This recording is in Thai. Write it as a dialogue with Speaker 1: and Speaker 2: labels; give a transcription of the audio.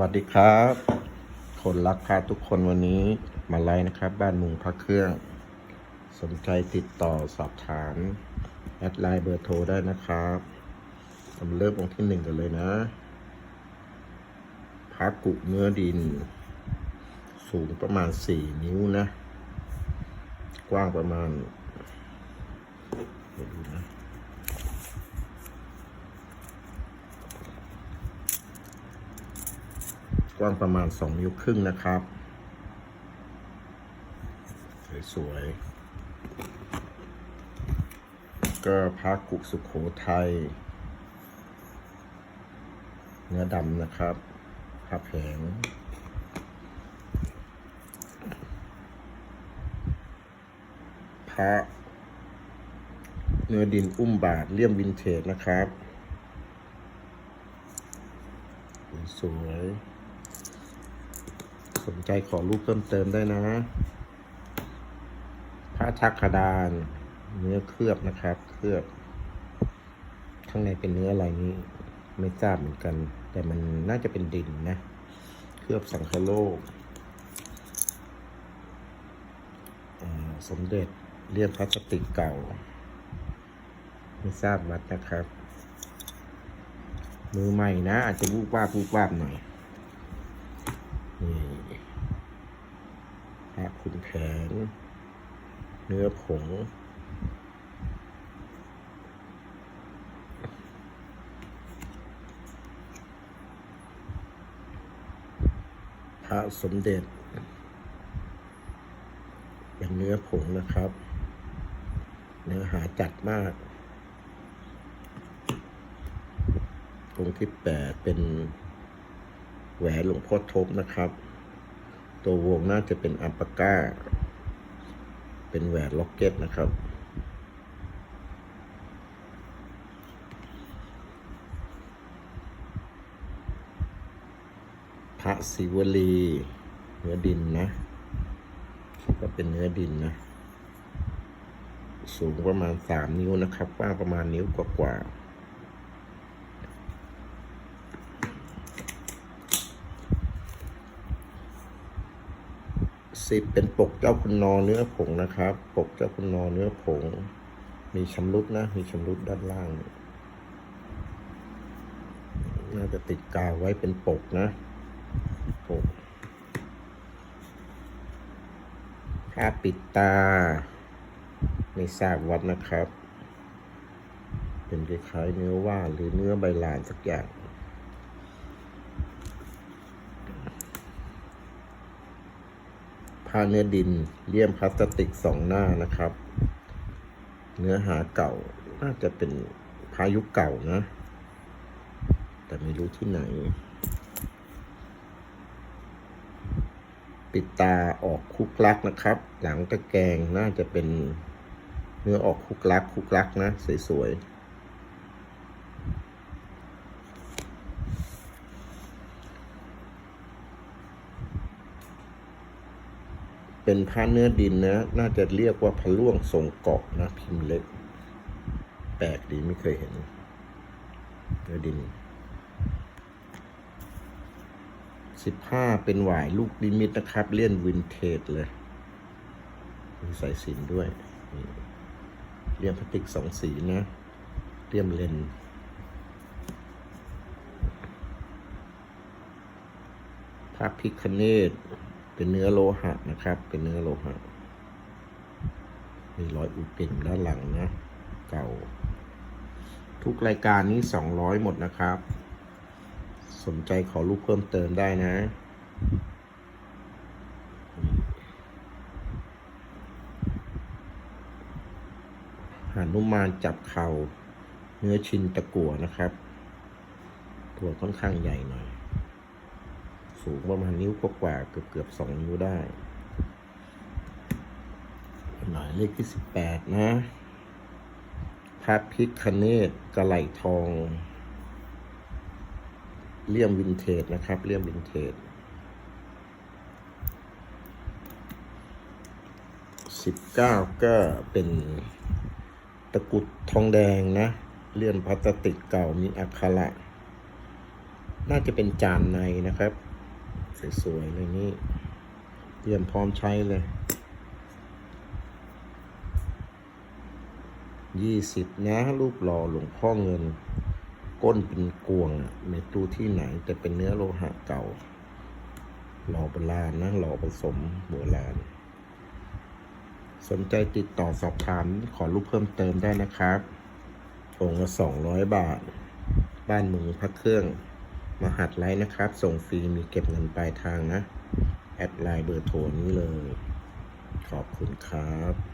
Speaker 1: วัสดีครับ คนรักพาทุกคนวันนี้มาไลฟ์นะครับ บ้านมุงพระเครื่อง สนใจติดต่อสอบถามแอดไลน์เบอร์โทรได้นะครับผมเริ่มองค์ที่หนึ่งกันเลยนะพระกุเนื้อดิน สูงประมาณสี่นิ้วนะ กว้างประมาณเดี๋ยวดูนะ ว้างประมาณ 2 นิ้วครึ่งนะครับ สวยๆก็พระกุสุขโขทัยเนื้อดำนะครับพระแผงพระเนื้อดินอุ้มบาทเลี่ยมวินเทจนะครับ สวย สนใจขอรูปเพิ่มเติมได้นะ พระทักขดานเนื้อเคลือบนะครับ เคลือบ ข้างในเป็นเนื้ออะไรนี้ ไม่ทราบเหมือนกัน แต่มันน่าจะเป็นดินนะ เคลือบสังคโลกสมเด็จเลี่ยมพลาสติกเก่า ไม่ทราบวัดนะครับ มือใหม่นะ อาจจะวูบวาบวูบวาบหน่อยนี่ พระขุนแผน เนื้อผง พระสมเด็จ เป็นเนื้อผงนะครับ เนื้อหาจัดมากองค์ที่แปดเป็นแหวนหลวงพ่อทบนะครับ ตัววงน่าจะเป็นอัมปาก้า เป็นแหวนล็อกเก็ตนะครับ พระศิวลี เนื้อดินนะ คิดว่าเป็นเนื้อดินนะ สูงประมาณสามนิ้วนะครับกว้างประมาณนิ้วกว่าๆ สิบเป็นปกเจ้าคุณนอเนื้อผงนะครับ ปกเจ้าคุณนอเนื้อผง มีชำรุดนะ มีชำรุดด้านล่าง น่าจะติดกาวไว้เป็นปกนะปกผ้าปิดตา ไม่ทราบวัดนะครับ เป็นคล้ายๆเนื้อว่านหรือเนื้อใบลานสักอย่าง ผ้าเนื้อดินเลี่ยมพลาสติกสองหน้านะครับ เนื้อหาเก่าน่าจะเป็นพายุเก่านะ แต่ไม่รู้ที่ไหน ปิดตาออกคุกลักนะครับ หลังตะแกรงน่าจะเป็นเนื้อออกคุกลักคุกลักนะ สวยๆ เป็นผ้าเนื้อดินนะ น่าจะเรียกว่าพะล่วงทรงเกาะนะพิมพ์เล็ก แปลกดีไม่เคยเห็น เนื้อดิน สิบห้าเป็นหวายลูกดิมิตนะครับ เลี่ยนวินเทจเลย มีสายสินด้วย เลี่ยมพลาสติกสองสีนะ เลี่ยมเลนพระพิคเนต เป็นเนื้อโลหะนะครับ เป็นเนื้อโลหะ มีรอยอุดปิ่นด้านหลังนะ เก่า ทุกรายการนี้สองร้อยหมดนะครับ สนใจขอรูปเพิ่มเติมได้นะหานุมานจับเข่าเนื้อชินตะกั่วนะครับ ตัวค่อนข้างใหญ่หน่อย สูงประมาณนิ้วกว่าเกือบเกือบสองนิ้วได้ หมายเลขที่สิบแปดนะพระพิคเนตกระไหลทองเลี่ยมวินเทจนะครับเลี่ยมวินเทจสิบเก้าก็เป็นตะกุดทองแดงนะ เลี่ยมพลาสติกเก่ามีอักขระน่าจะเป็นจานในนะครับ สวยๆเลยนี่เตรียมพร้อมใช้เลยยี่สิบนะรูปหล่อหลวงพ่อเงิน ก้นเป็นกวงอะไม่ตู้ที่ไหนแต่เป็นเนื้อโลหะเก่า หล่อโบราณนะหล่อผสมโบราณ สนใจติดต่อสอบถามขอรูปเพิ่มเติมได้นะครับองละสองร้อยบาท บ้านมือพระเครื่อง มาหัดไลน์นะครับ ส่งฟรีมีเก็บเงินปลายทางนะ แอดไลน์เบอร์โทรนี้เลย ขอบคุณครับ